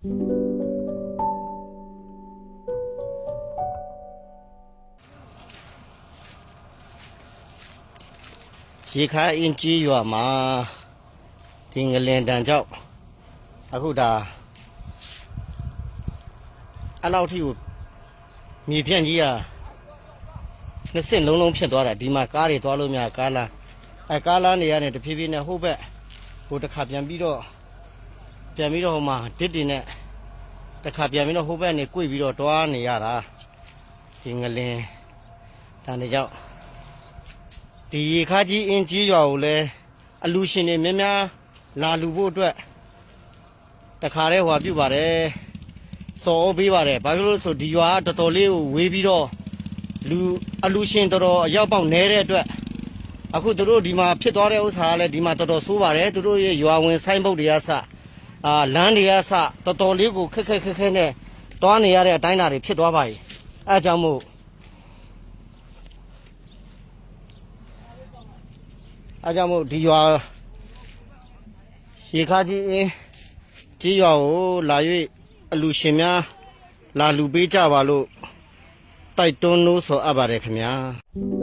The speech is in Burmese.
ရေခါအင်းကြီးရွာမှာဒီငလင်တန်ကြောက်အခုဒါအလောက်ထိကိုမြေပြန့်ကြီးอ่ะနှစ်စင်လုံးလုံးဖြစ်သွားတာဒီမှာကားတွေသွားလို့မရကားလမ်းအဲကားလမ်းတွေကနေတဖြည်းဖြည်းနဲ့ဟိုဘက်ဟိုတစ်ခါပြန်ပြီးတော့ ပြန်ပြီးတော့ဟိုမှာတစ်တင်နဲ့တစ်ခါပြန်ပြီးတော့ဟိုဘက်နေ꿰ပြီးတော့တွားနေရတာဒီငလင်တန်တွေကြောက်ဒီရေခါကြီးအင်းကြီးရွာကိုလည်းအလူရှင်တွေများများလာလူဖို့အတွက်တခါတည်းဟွာပြုတ်ပါတယ်စော်ဩပေးပါတယ်ဘာဖြစ်လို့လဲဆိုဒီရွာကတော်တော်လေးကိုဝေးပြီးတော့လူအလူရှင်တော်တော်အရောက်ပေါက်နေတဲ့အတွက်အခုသူတို့ဒီမှာဖြစ်သွားတဲ့ဥစ္စာကလည်းဒီမှာတော်တော်ဆိုးပါတယ်သူတို့ရဲ့ရွာဝင်ဆိုင်ဘုတ်တွေကစ အာလမ်းတွေကစတော်တော်လေးကိုခက်ခက်ခက်ခက်နဲ့တွားနေရတဲ့အတိုင်းအတာတွေဖြစ်သွားပါ යි အဲအကြောင်းမို့အဲကြောင့်မို့ဒီရွာရေခါကြီးအင်းကြီးရွာကိုလာ၍အလူရှင်များလာလူပေးကြပါလို့တိုက်တွန်းလို့ဆိုအပ်ပါတယ်ခင်ဗျာ